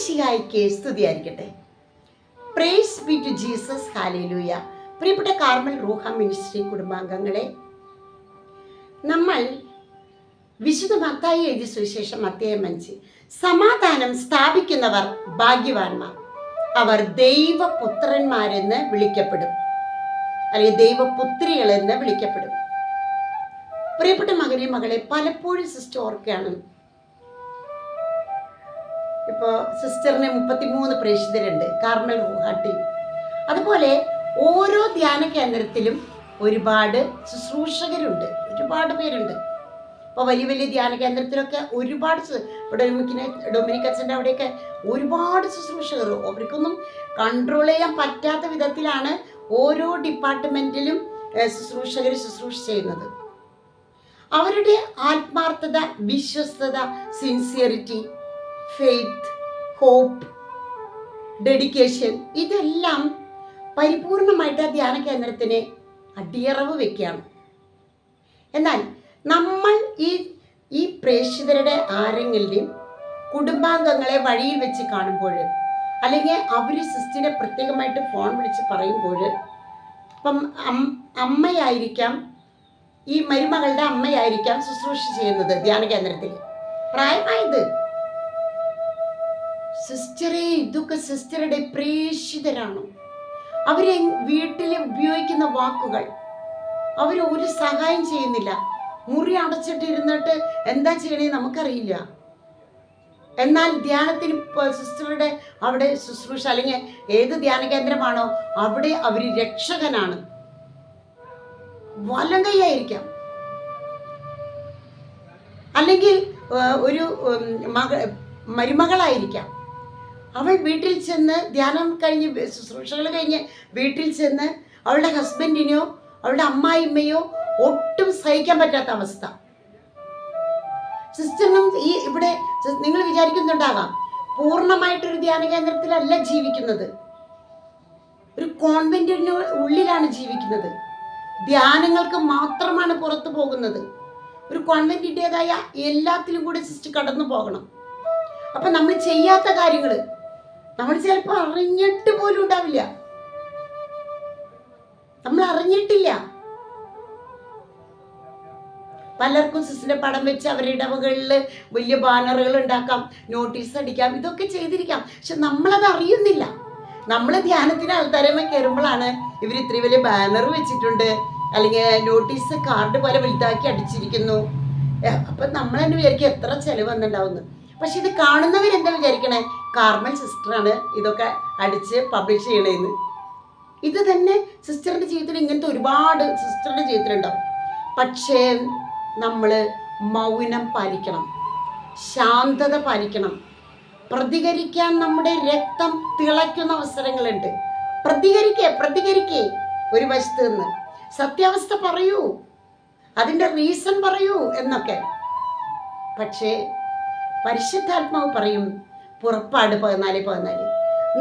ഈശോമിശിഹായിക്ക് സ്തുതിയായിരിക്കട്ടെ. Praise be to Jesus hallelujah പ്രിയപ്പെട്ട Carmel റൂഹ മിനിസ്ട്രി കുടുംബാംഗങ്ങളെ നമ്മൾ വിശുദ്ധ മത്തായി എഴുതിയ സുവിശേഷം അദ്ദേഹം അഞ്ച്. സമാധാനം സ്ഥാപിക്കുന്നവർ ഭാഗ്യവാന്മാർ. അവർ ദൈവപുത്രന്മാരെന്ന് വിളിക്കപ്പെടും. അല്ലെങ്കിൽ ദൈവപുത്രികളെന്ന് വിളിക്കപ്പെടും. പ്രിയപ്പെട്ട മകനെ മകളെ പലപ്പോഴും സിസ്റ്റർ ഓർക്കുകയാണ് ഇപ്പോൾ സിസ്റ്ററിന് മുപ്പത്തിമൂന്ന് പ്രേക്ഷിതരുണ്ട് കാർമൽ റുഹാട്ടി അതുപോലെ ഓരോ ധ്യാന കേന്ദ്രത്തിലും ഒരുപാട് ശുശ്രൂഷകരുണ്ട് ഒരുപാട് പേരുണ്ട്. ഇപ്പോൾ വലിയ വലിയ ധ്യാന കേന്ദ്രത്തിലൊക്കെ ഒരുപാട് ഇവിടെ ഡൊമിനിക് അച്ഛന്റെ അവിടെയൊക്കെ ഒരുപാട് ശുശ്രൂഷകർ. അവർക്കൊന്നും കൺട്രോൾ ചെയ്യാൻ പറ്റാത്ത വിധത്തിലാണ് ഓരോ ഡിപ്പാർട്ട്മെന്റിലും ശുശ്രൂഷകർ ശുശ്രൂഷ ചെയ്യുന്നത്. അവരുടെ ആത്മാർത്ഥത വിശ്വസ്തത സിൻസിയറിറ്റി ഫെയ്ത്ത് ഹോപ്പ് ഡെഡിക്കേഷൻ ഇതെല്ലാം പരിപൂർണമായിട്ട് ആ ധ്യാന കേന്ദ്രത്തിന് അടിയറവ് വെക്കുകയാണ്. എന്നാൽ നമ്മൾ ഈ ഈ പ്രേക്ഷിതരുടെ ആരെങ്കിലും കുടുംബാംഗങ്ങളെ വഴിയിൽ വെച്ച് കാണുമ്പോൾ അല്ലെങ്കിൽ അവർ സിസ്റ്റിനെ പ്രത്യേകമായിട്ട് ഫോൺ വിളിച്ച് പറയുമ്പോൾ ഇപ്പം അമ്മയായിരിക്കാം ഈ മരുമകളുടെ അമ്മയായിരിക്കാം ശുശ്രൂഷ ചെയ്യുന്നത് ധ്യാന കേന്ദ്രത്തിൽ. പ്രായമായത്. സിസ്റ്ററെ ഇതൊക്കെ സിസ്റ്ററുടെ പ്രേക്ഷിതരാണ്. അവരെ വീട്ടിൽ ഉപയോഗിക്കുന്ന വാക്കുകൾ. അവർ ഒരു സഹായം ചെയ്യുന്നില്ല. മുറി അടച്ചിട്ടിരുന്നിട്ട് എന്താ ചെയ്യണേ നമുക്കറിയില്ല. എന്നാൽ ധ്യാനത്തിന് സിസ്റ്ററുടെ അവിടെ ശുശ്രൂഷ അല്ലെങ്കിൽ ഏത് ധ്യാന കേന്ദ്രമാണോ അവിടെ അവർ രക്ഷകനാണ്. വലങ്കയായിരിക്കാം അല്ലെങ്കിൽ ഒരു മക മരുമകളായിരിക്കാം. അവൾ വീട്ടിൽ ചെന്ന് ധ്യാനം കഴിഞ്ഞ് ശുശ്രൂഷകൾ കഴിഞ്ഞ് വീട്ടിൽ ചെന്ന് അവളുടെ ഹസ്ബൻഡിനെയോ അവളുടെ അമ്മായിമ്മയോ ഒട്ടും സഹിക്കാൻ പറ്റാത്ത അവസ്ഥ. സിസ്റ്ററിനും ഈ ഇവിടെ നിങ്ങൾ വിചാരിക്കുന്നുണ്ടാകാം പൂർണമായിട്ടൊരു ധ്യാന കേന്ദ്രത്തിലല്ല ജീവിക്കുന്നത്. ഒരു കോൺവെന്റിന് ഉള്ളിലാണ് ജീവിക്കുന്നത്. ധ്യാനങ്ങൾക്ക് മാത്രമാണ് പുറത്തു പോകുന്നത്. ഒരു കോൺവെന്റിന്റെതായ എല്ലാത്തിലും കൂടെ സിസ്റ്റർ കടന്നു പോകണം. അപ്പം നമ്മൾ ചെയ്യാത്ത കാര്യങ്ങൾ നമ്മൾ ചിലപ്പോൾ അറിഞ്ഞിട്ട് പോലും ഉണ്ടാവില്ല. നമ്മൾ അറിഞ്ഞിട്ടില്ല. പലർക്കും സിസിന്റെ പടം വെച്ച് അവരുടെ ഇടവകളിൽ വലിയ ബാനറുകൾ ഉണ്ടാക്കാം നോട്ടീസ് അടിക്കാം ഇതൊക്കെ ചെയ്തിരിക്കാം. പക്ഷെ നമ്മളത് അറിയുന്നില്ല. നമ്മൾ ധ്യാനത്തിന് ആൾക്കാരമ കയറുമ്പോഴാണ് ഇവർ ഇത്ര വലിയ ബാനർ വെച്ചിട്ടുണ്ട്. അല്ലെങ്കിൽ നോട്ടീസ് കാർഡ് പോലെ വലുതാക്കി അടിച്ചിരിക്കുന്നു. അപ്പൊ നമ്മൾ തന്നെ വിചാരിക്കും എത്ര ചെലവ് വന്നിട്ടുണ്ടാവുന്നു പക്ഷെ ഇത് കാണുന്നവരെന്താ വിചാരിക്കണേ? കാർമൽ സിസ്റ്ററാണ് ഇതൊക്കെ അടിച്ച് പബ്ലിഷ് ചെയ്യണേന്ന്. ഇത് തന്നെ സിസ്റ്ററിന്റെ ജീവിതത്തിൽ ഇങ്ങനത്തെ ഒരുപാട് സിസ്റ്ററിന്റെ ജീവിതത്തിലുണ്ടാവും. പക്ഷേ നമ്മൾ മൗനം പാലിക്കണം ശാന്തത പാലിക്കണം. പ്രതികരിക്കാൻ നമ്മുടെ രക്തം തിളയ്ക്കുന്ന അവസരങ്ങളുണ്ട്. പ്രതികരിക്കേ പ്രതികരിക്കേ ഒരു വശത്ത് നിന്ന്. സത്യാവസ്ഥ പറയൂ അതിന്റെ റീസൺ പറയൂ എന്നൊക്കെ. പക്ഷേ പരിശുദ്ധാത്മാവ് പറയും പുറപ്പാട് പതിനാല് പതിനാല്.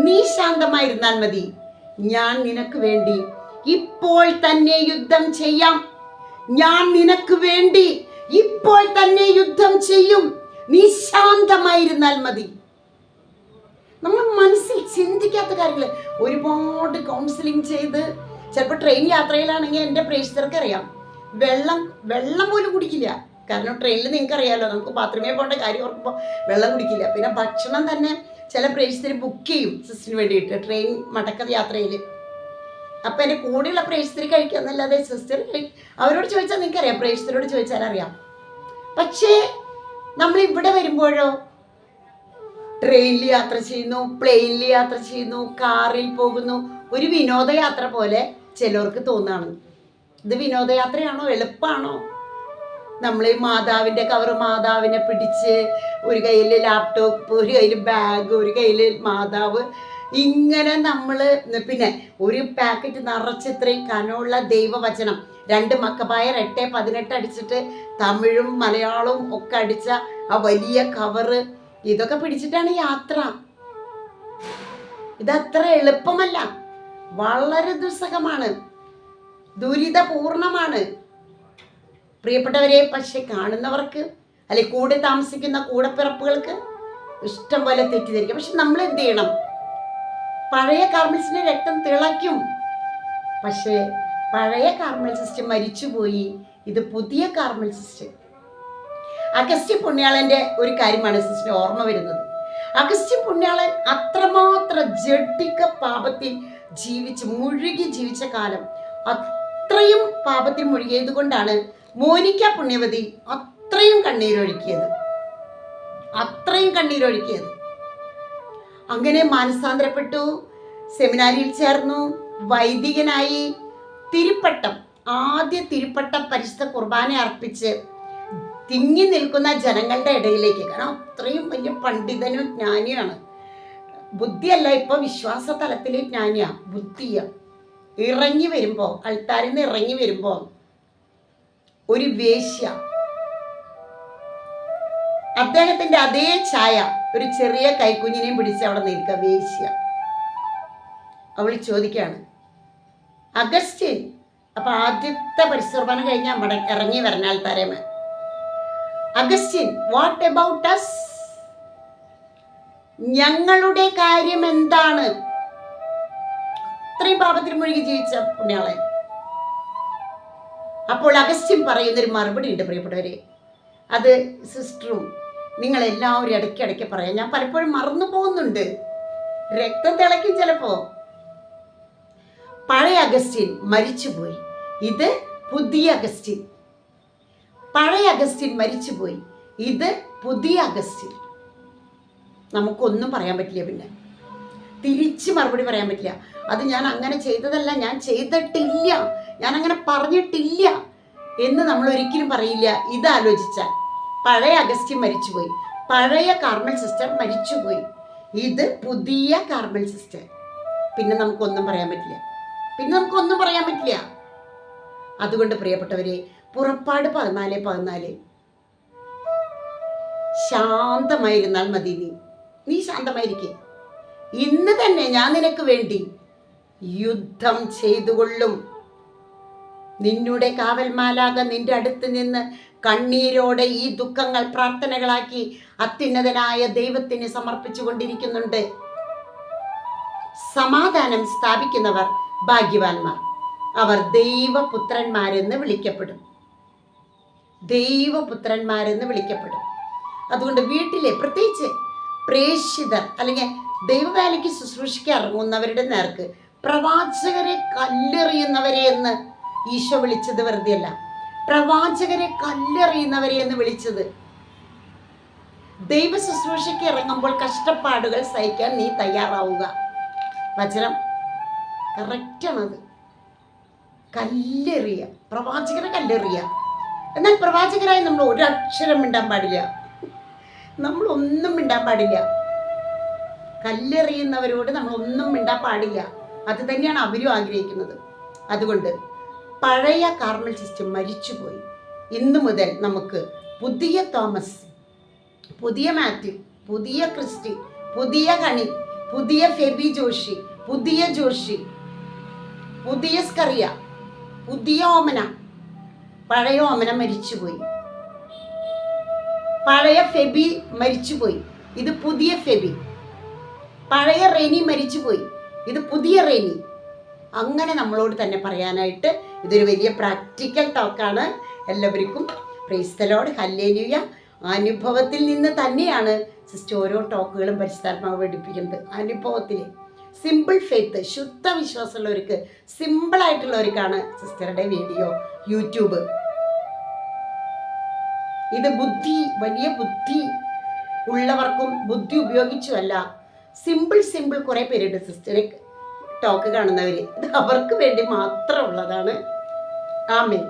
നീ ശാന്തമായിരുന്നാൽ മതി. ഞാൻ നിനക്ക് വേണ്ടി ഇപ്പോൾ തന്നെ യുദ്ധം ചെയ്യാം. ഞാൻ നിനക്ക് വേണ്ടി ഇപ്പോൾ തന്നെ യുദ്ധം ചെയ്യും. നീ ശാന്തമായിരുന്നാൽ മതി. നമ്മൾ മനസ്സിൽ ചിന്തിക്കാത്ത കാര്യങ്ങൾ ഒരുപാട് കൗൺസിലിംഗ് ചെയ്ത് ചിലപ്പോൾ ട്രെയിൻ യാത്രയിലാണെങ്കിൽ എന്റെ പ്രേക്ഷകർക്ക് അറിയാം വെള്ളം വെള്ളം പോലും കുടിക്കില്ല. കാരണം ട്രെയിനിൽ നിങ്ങൾക്ക് അറിയാമല്ലോ നമുക്ക് ബാത്റൂമിൽ പോകേണ്ട കാര്യം ഓർക്കുമ്പോൾ വെള്ളം കുടിക്കില്ല. പിന്നെ ഭക്ഷണം തന്നെ ചില പ്രേക്ഷിതർ ബുക്ക് ചെയ്യും സിസ്റ്ററിന് വേണ്ടിയിട്ട് ട്രെയിൻ മടക്ക യാത്രയിൽ. അപ്പം എന്റെ കൂടെയുള്ള പ്രേക്ഷിതർ കഴിക്കാന്നല്ലാതെ സിസ്റ്റർ അവരോട് ചോദിച്ചാൽ നിങ്ങൾക്കറിയാം പ്രേക്ഷിതരോട് ചോദിച്ചാൽ അറിയാം. പക്ഷേ നമ്മൾ ഇവിടെ വരുമ്പോഴോ ട്രെയിനിൽ യാത്ര ചെയ്യുന്നു പ്ലെയിനിൽ യാത്ര ചെയ്യുന്നു കാറിൽ പോകുന്നു ഒരു വിനോദയാത്ര പോലെ ചിലർക്ക് തോന്നാണ് ഇത് വിനോദയാത്രയാണോ എളുപ്പമാണോ? നമ്മൾ മാതാവിന്റെ കവർ മാതാവിനെ പിടിച്ച് ഒരു കയ്യിൽ ലാപ്ടോപ്പ് ഒരു കയ്യിൽ ബാഗ് ഒരു കയ്യിൽ മാതാവ്. ഇങ്ങനെ നമ്മൾ പിന്നെ ഒരു പാക്കറ്റ് നിറച്ച് ഇത്രയും കനമുള്ള ദൈവവചനം. രണ്ട് മക്കപ്പായർ എട്ട് പതിനെട്ട് അടിച്ചിട്ട് തമിഴും മലയാളവും ഒക്കെ അടിച്ച ആ വലിയ കവറ് ഇതൊക്കെ പിടിച്ചിട്ടാണ് യാത്ര. ഇതത്ര എളുപ്പമല്ല. വളരെ ദുസ്സഹമാണ്. ദുരിതപൂർണമാണ്. പ്രിയപ്പെട്ടവരെ പക്ഷെ കാണുന്നവർക്ക് അല്ലെ കൂടെ താമസിക്കുന്ന കൂടപ്പിറപ്പുകൾക്ക് ഇഷ്ടം പോലെ തെറ്റിദ്ധരിക്കും. പക്ഷെ നമ്മൾ എന്ത് ചെയ്യണം? പഴയ കാർമൽസിന്റെ രക്തം തിളയ്ക്കും. പക്ഷേ പഴയ കാർമൽ സിസ്റ്റം മരിച്ചുപോയി. ഇത് പുതിയ കാർമൽ സിസ്റ്റം. അഗസ്ത്യ പുണ്യാളന്റെ ഒരു കാര്യമാണ് സിസ്റ്റർ ഓർമ്മ വരുന്നത്. അഗസ്ത്യ പുണ്യാളൻ അത്രമാത്രം ജഡിക പാപത്തിൽ ജീവിച്ച് മുഴുകി ജീവിച്ച കാലം അത്രയും പാപത്തിൽ മുഴുകിയത് കൊണ്ടാണ് മോനിക്ക പുണ്യവതി അത്രയും കണ്ണീരൊഴുക്കിയത്. അത്രയും കണ്ണീരൊഴുക്കിയത്. അങ്ങനെ മാനസാന്തരപ്പെട്ടു സെമിനാരിയിൽ ചേർന്നു വൈദികനായി തിരുപ്പട്ടം ആദ്യ തിരുപ്പട്ടം പരിശുദ്ധ കുർബാന അർപ്പിച്ച് തിങ്ങി നിൽക്കുന്ന ജനങ്ങളുടെ ഇടയിലേക്ക്. കാരണം അത്രയും വലിയ പണ്ഡിതനും ജ്ഞാനിയാണ്. ബുദ്ധിയല്ല ഇപ്പൊ വിശ്വാസ തലത്തിലെ ജ്ഞാനിയാ ബുദ്ധിയ. ഇറങ്ങി വരുമ്പോ അൾത്താരിൽ ഇറങ്ങി വരുമ്പോ ഒരു വേശ്യ. അദ്ദേഹത്തിന്റെ അതേ ഛായ ഒരു ചെറിയ കൈക്കുഞ്ഞിനെയും പിടിച്ച് അവിടെ നിൽക്കുക വേശ്യ. അവൾ ചോദിക്കുകയാണ് അഗസ്റ്റിൻ അപ്പൊ ആദ്യത്തെ പരിശ്രമം കഴിഞ്ഞാൽ മട ഇറങ്ങി വരണാൽ ആൾത്താരേമ അഗസ്റ്റിൻ വാട്ട് എബൌട്ട് അസ് ഞങ്ങളുടെ കാര്യം എന്താണ്? ഇത്രയും പാപത്തിൽ മുഴുകി ജീവിച്ച പുണ്യാളൻ അപ്പോൾ അഗസ്റ്റിൻ പറയുന്നൊരു മറുപടി ഉണ്ട് പ്രിയപ്പെട്ടവരെ. അത് സിസ്റ്ററും നിങ്ങളെല്ലാവരും ഇടയ്ക്കിടയ്ക്ക് പറയാം. ഞാൻ പലപ്പോഴും മറന്നു പോകുന്നുണ്ട്. രക്തം തിളയ്ക്കും ചിലപ്പോ. പഴയ അഗസ്റ്റിൻ മരിച്ചുപോയി. ഇത് പുതിയ അഗസ്റ്റിൻ പഴയ അഗസ്റ്റിൻ മരിച്ചുപോയി. ഇത് പുതിയ അഗസ്റ്റിൻ നമുക്കൊന്നും പറയാൻ പറ്റില്ല പിന്നെ. തിരിച്ച് മറുപടി പറയാൻ പറ്റില്ല. അത് ഞാൻ അങ്ങനെ ചെയ്തതല്ല ഞാൻ ചെയ്തിട്ടില്ല ഞാൻ അങ്ങനെ പറഞ്ഞിട്ടില്ല എന്ന് നമ്മൾ ഒരിക്കലും പറയില്ല. ഇത് ആലോചിച്ചാൽ പഴയ അഗസ്റ്റിൻ മരിച്ചുപോയി പഴയ കാർമൽ സിസ്റ്റം മരിച്ചുപോയി. ഇത് പുതിയ കാർമൽ സിസ്റ്റം പിന്നെ നമുക്കൊന്നും പറയാൻ പറ്റില്ല. പിന്നെ നമുക്കൊന്നും പറയാൻ പറ്റില്ല. അതുകൊണ്ട് പ്രിയപ്പെട്ടവരെ പുറപ്പാട് പതിനാല് പതിനാല്. ശാന്തമായിരുന്നാൽ മതി നീ. നീ ശാന്തമായിരിക്കേ. ഇന്ന് തന്നെ ഞാൻ നിനക്ക് വേണ്ടി യുദ്ധം ചെയ്തുകൊള്ളും. നിന്നുടെ കാവൽമാലാക നിന്റെ അടുത്ത് നിന്ന് കണ്ണീരോടെ ഈ ദുഃഖങ്ങൾ പ്രാർത്ഥനകളാക്കി അത്യുന്നതനായ ദൈവത്തിന് സമർപ്പിച്ചു കൊണ്ടിരിക്കുന്നുണ്ട് സമാധാനം സ്ഥാപിക്കുന്നവർ ഭാഗ്യവാന്മാർ. അവർ ദൈവപുത്രന്മാരെന്ന് വിളിക്കപ്പെടും. ദൈവപുത്രന്മാരെന്ന് വിളിക്കപ്പെടും. അതുകൊണ്ട് വീട്ടിലെ പ്രത്യേകിച്ച് പ്രേക്ഷിതർ അല്ലെങ്കിൽ ദൈവവേലയ്ക്ക് ശുശ്രൂഷിക്കാൻ ഇറങ്ങുന്നവരുടെ നേർക്ക് പ്രവാചകരെ കല്ലെറിയുന്നവരെ എന്ന് ഈശോ വിളിച്ചത് വെറുതെയല്ല. പ്രവാചകരെ കല്ലെറിയുന്നവരെ എന്ന് വിളിച്ചത്. ദൈവ ശുശ്രൂഷയ്ക്ക് ഇറങ്ങുമ്പോൾ കഷ്ടപ്പാടുകൾ സഹിക്കാൻ നീ തയ്യാറാവുക. വചനം അത് കല്ലെറിയ. പ്രവാചകരെ കല്ലെറിയ. എന്നാൽ പ്രവാചകരായി നമ്മൾ ഒരക്ഷരം മിണ്ടാൻ പാടില്ല. നമ്മളൊന്നും മിണ്ടാൻ പാടില്ല. കല്ലെറിയുന്നവരോട് നമ്മൾ ഒന്നും മിണ്ടാൻ പാടില്ല. അത് തന്നെയാണ് അവരും ആഗ്രഹിക്കുന്നത്. അതുകൊണ്ട് പഴയ കാർമൽ സിസ്റ്റം മരിച്ചുപോയി. ഇന്ന് മുതൽ നമുക്ക് പുതിയ തോമസ് പുതിയ മാത്യു പുതിയ ക്രിസ്റ്റി പുതിയ കണി പുതിയ ഫെബി ജോഷി പുതിയ ജോഷി പുതിയ സ്കറിയ പുതിയ ഓമന. പഴയ ഓമന മരിച്ചുപോയി. പഴയ ഫെബി മരിച്ചുപോയി. ഇത് പുതിയ ഫെബി. പഴയ റെനി മരിച്ചുപോയി. ഇത് പുതിയ റെനി അങ്ങനെ നമ്മളോട് തന്നെ പറയാനായിട്ട് ഇതൊരു വലിയ പ്രാക്ടിക്കൽ ടോക്കാണ്. എല്ലാവർക്കും പ്രൈസ്തലോട് ഹല്ലേലൂയ. അനുഭവത്തിൽ നിന്ന് തന്നെയാണ് സിസ്റ്റർ ഓരോ ടോക്കുകളും പരിശുദ്ധാത്മാവ് പഠിപ്പിക്കുന്നത്. അനുഭവത്തിൽ സിമ്പിൾ ഫെയ്ത്ത് ശുദ്ധ വിശ്വാസമുള്ളവർക്ക് സിമ്പിളായിട്ടുള്ളവർക്കാണ് സിസ്റ്ററുടെ വീഡിയോ യൂട്യൂബ്. ഇത് ബുദ്ധി വലിയ ബുദ്ധി ഉള്ളവർക്കും ബുദ്ധി ഉപയോഗിച്ചുമല്ല സിമ്പിൾ സിമ്പിൾ കുറേ പേരുണ്ട് സിസ്റ്ററെ ടോക്ക് കാണുന്നവർ ഇത് അവർക്ക് വേണ്ടി മാത്രമുള്ളതാണ്. ആമേൻ.